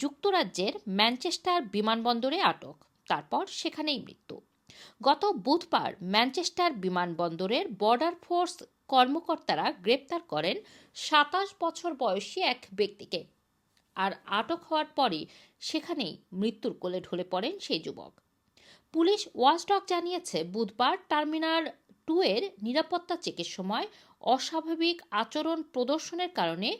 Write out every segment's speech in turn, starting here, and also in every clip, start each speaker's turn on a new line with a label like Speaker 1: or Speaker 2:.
Speaker 1: যুক্তরাজ্যের ম্যানচেস্টার বিমানবন্দরে আটক, তারপর সেখানেই মৃত্যু। গত বুধবার ম্যানচেস্টার বিমানবন্দরের বর্ডার ফোর্স কর্মকর্তারা গ্রেপ্তার করেন সাতাশ বছর বয়সী এক ব্যক্তিকে আর আটক হওয়ার পরই সেখানেই মৃত্যুর কোলে ঢলে পড়েন সেই যুবক। পুলিশ ওয়াচডগ জানিয়েছে, বুধবার টার্মিনাল টু এর নিরাপত্তা চেকের সময় অস্বাভাবিক আচরণ প্রদর্শনের কারণে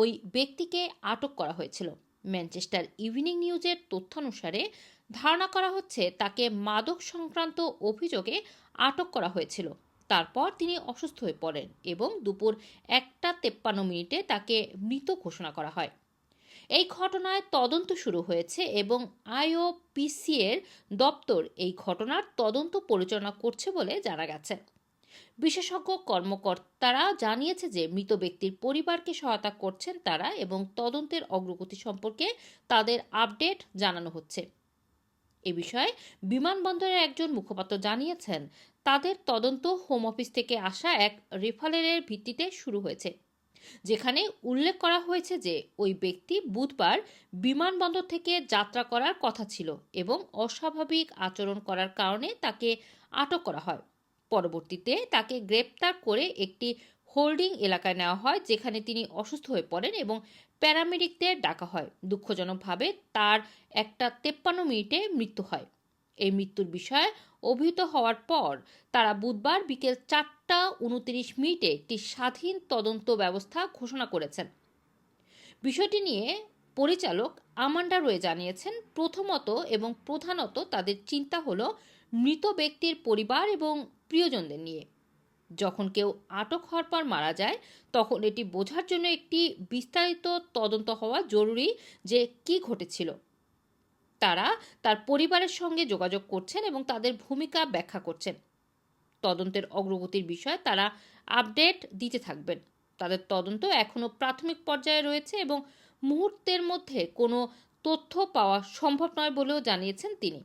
Speaker 1: ওই ব্যক্তিকে আটক করা হয়েছিল। ম্যানচেস্টার ইভিনিং নিউজের তথ্যানুসারে ধারণা করা হচ্ছে তাকে মাদক সংক্রান্ত অভিযোগে আটক করা হয়েছিল। তারপর তিনি অসুস্থ হয়ে পড়েন এবং দুপুর একটা তেপ্পান্ন মিনিটে তাকে মৃত ঘোষণা করা হয়। এই ঘটনায় তদন্ত শুরু হয়েছে এবং আইওপিসি এর দপ্তর এই ঘটনার তদন্ত পরিচালনা করছে বলে জানা গেছে। বিশেষজ্ঞ কর্মকর্তারা জানিয়েছে যে মৃত ব্যক্তির পরিবারকে সহায়তা করছেন তারা এবং তদন্তের অগ্রগতি সম্পর্কে তাদের আপডেট জানানো হচ্ছে। এ বিষয়ে বিমানবন্দরের একজন মুখপাত্র জানিয়েছেন, তাদের তদন্ত হোম অফিস থেকে আসা এক রেফারেলের ভিত্তিতে শুরু হয়েছে, যেখানে উল্লেখ করা হয়েছে যে ওই ব্যক্তি বুধবার বিমানবন্দর থেকে যাত্রা করার কথা ছিল এবং অস্বাভাবিক আচরণ করার কারণে তাকে আটক করা হয়। পরবর্তীতে তাকে গ্রেপ্তার করে একটি হোল্ডিং এলাকায় নেওয়া হয়, যেখানে তিনি অসুস্থ হয়ে পড়েন এবং প্যারামেডিকদের ডাকা হয়। দুঃখজনকভাবে তার একটা তেপ্পান্ন মিনিটে মৃত্যু হয়। এই মৃত্যুর বিষয়ে অভিহিত হওয়ার পর তারা বুধবার বিকেল চারটা উনত্রিশ মিনিটে একটি স্বাধীন তদন্ত ব্যবস্থা ঘোষণা করেছেন। বিষয়টি নিয়ে পরিচালক আমান্ডা রয়ে জানিয়েছেন, প্রথমত এবং প্রধানত তাদের চিন্তা হলো মৃত ব্যক্তির পরিবার এবং প্রিয়জনদের নিয়ে। যখন কেউ আটক হওয়ার পর মারা যায়, তখন এটি বোঝার জন্য একটি বিস্তারিত তদন্ত হওয়া জরুরি যে কি ঘটেছিল। তারা তার পরিবারের সঙ্গে যোগাযোগ করছেন এবং তাদের ভূমিকা ব্যাখ্যা করছেন। তদন্তের অগ্রগতির বিষয়ে তারা আপডেট দিতে থাকবেন। তাদের তদন্ত এখনও প্রাথমিক পর্যায়ে রয়েছে এবং মুহূর্তের মধ্যে কোনো তথ্য পাওয়া সম্ভব নয় বলেও জানিয়েছেন তিনি।